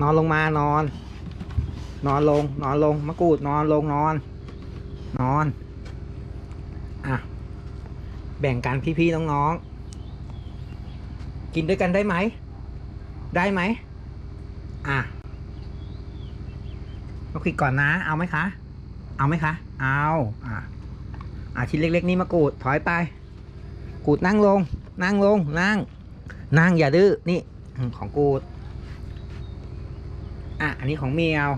นอนลงมานอน นอนลง นอนลงมะกรูดนอนลงนอน นอน อะ แบ่งกันพี่ๆน้องๆกินด้วยกันได้ไหม ได้ไหม อะมาคุยก่อนนะ เอาไหมคะ เอาไหมคะ เอาอะอะชิ้นเล็กๆนี่มากรูดถอยไปกูดนั่งลง นั่งลงนั่ง นั่งอย่าดื้อนี่ของกูด อะ อันนี้ของเมียว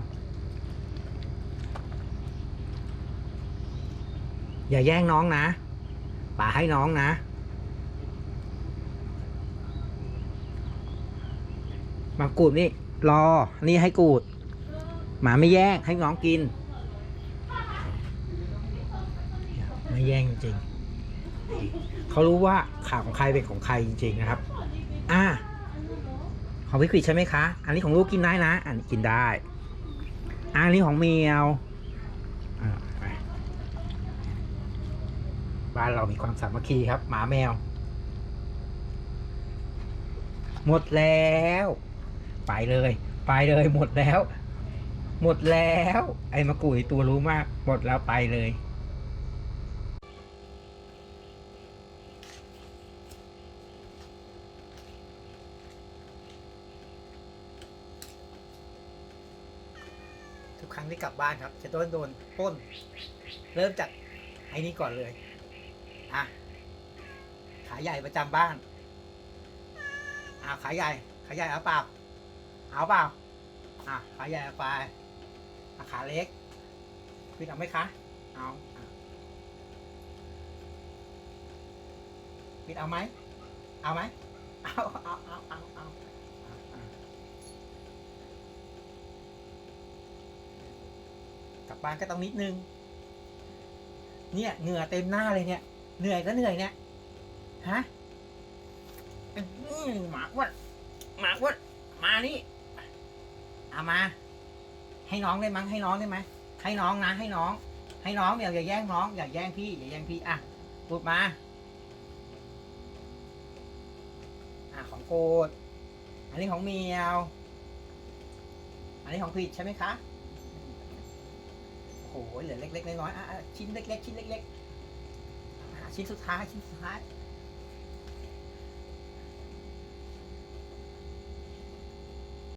อย่าแย่งน้องนะป่าให้น้องนะ มากูดนี่ รอ นี่ให้กูด หมาไม่แย่ง ให้น้องกิน ไม่แย่งจริง เขารู้ว่าข่าวของใครเป็นของใครจริง ๆ นะครับ อ่า ของพี่ขวิใช่ไหมคะ อันนี้ของลูกกินได้นะ อันนี้กินได้ อันนี้ของเมียวบ้านเรามีความสามัคคีครับ หมาแมว หมดแล้ว ไปเลย ไปเลยหมดแล้ว หมดแล้ว ไอ้มะกรูดตัวรู้มาก หมดแล้วไปเลย ทุกครั้งที่กลับบ้านครับ จะโดนโดนป้น เริ่มจากไอ้นี่ก่อนเลย อะ ขาใหญ่ประจำบ้าน อะ ขาใหญ่ ขาใหญ่เอาเปล่า เอาเปล่า อะ ขาใหญ่ไปอะขาเล็กพี่เอาไหมคะ เอาอะพี่เอาไหม เอาไหม เอา เอา เอา เอาเอา กลับานก็ต้องนิดนึง เนี่ยเหงื่อเต็มหน้าเลยเนี่ย เหนื่อยก็เหนื่อยเนี่ยฮะหมาอ้วนหมาอ้วนมานี่เอามา ให้น้องได้มั้งให้น้องได้ไหมให้น้องนะ ให้น้อง ให้น้องเดี๋ยวอย่าแย่งน้องอย่าแย่งพี่อย่าแย่งพี่อะพูดมาอะของโกดอันนี้ของเมียว อันนี้ของผิดใช่ไหมคะ โอ้โหเหลือเล็กๆน้อยๆอะอะชิ้นเล็กๆชิ้นเล็กๆหาชิ้นสุดท้ายชิ้นสุดท้าย